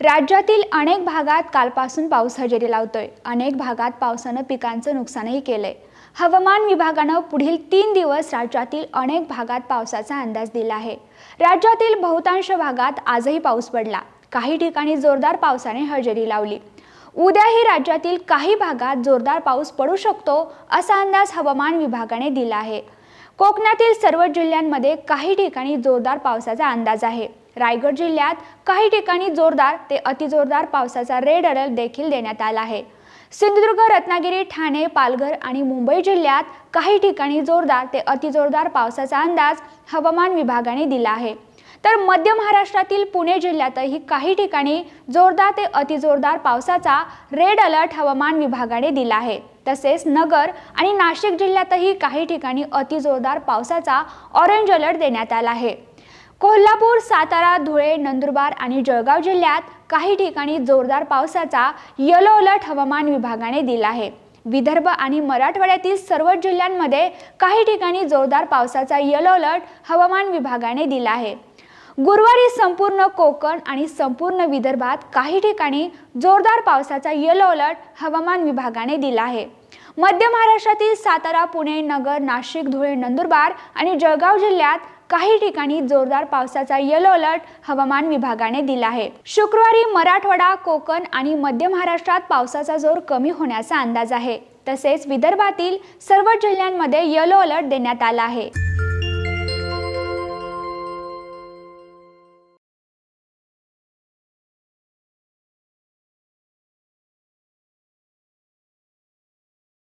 राज्यातील अनेक भागात कालपासून पाऊस हजेरी लावतोय. अनेक भागात पावसानं पिकांचं नुकसानही केलंय. हवामान विभागानं पुढील तीन दिवस राज्यातील अनेक भागात पावसाचा अंदाज दिला आहे. राज्यातील बहुतांश भागात आजही पाऊस पडला. काही ठिकाणी जोरदार पावसाने हजेरी लावली. उद्याही राज्यातील काही भागात जोरदार पाऊस पडू शकतो असा अंदाज हवामान विभागाने दिला आहे. कोकणातील सर्व जिल्ह्यांमध्ये काही ठिकाणी जोरदार पावसाचा अंदाज आहे. रायगड जिल्ह्यात काही ठिकाणी जोरदार ते अतिजोरदार पावसाचा रेड अलर्ट देखील देण्यात आला आहे. सिंधुदुर्ग रत्नागिरी ठाणे पालघर आणि मुंबई जिल्ह्यात काही ठिकाणी जोरदार ते अतिजोरदार पावसाचा अंदाज हवामान विभागाने दिला आहे. तर मध्य महाराष्ट्रातील पुणे जिल्ह्यातही काही ठिकाणी जोरदार ते अतिजोरदार पावसाचा रेड अलर्ट हवामान विभागाने दिला आहे. तसेच नगर आणि नाशिक जिल्ह्यातही काही ठिकाणी अतिजोरदार पावसाचा ऑरेंज अलर्ट देण्यात आला आहे. कोल्हापूर सातारा धुळे नंदुरबार आणि जळगाव जिल्ह्यात काही ठिकाणी जोरदार पावसाचा येलो अलर्ट हवामान विभागाने दिला आहे. विदर्भ आणि मराठवाड्यातील सर्व जिल्ह्यांमध्ये काही ठिकाणी जोरदार पावसाचा येलो अलर्ट हवामान विभागाने दिला आहे. गुरुवारी संपूर्ण कोकण आणि संपूर्ण विदर्भात काही ठिकाणी जोरदार पावसाचा येलो अलर्ट हवामान विभागाने दिला आहे. मध्य महाराष्ट्रातील सातारा पुणे नगर नाशिक धुळे नंदुरबार आणि जळगाव जिल्ह्यात काही ठिकाणी जोरदार पावसाचा येलो अलर्ट हवामान विभागाने दिला आहे. शुक्रवारी मराठवाडा कोकण आणि मध्य महाराष्ट्रात पावसाचा जोर कमी होण्याचा अंदाज आहे. तसेच विदर्भातील सर्व जिल्ह्यांमध्ये येलो अलर्ट देण्यात आला आहे.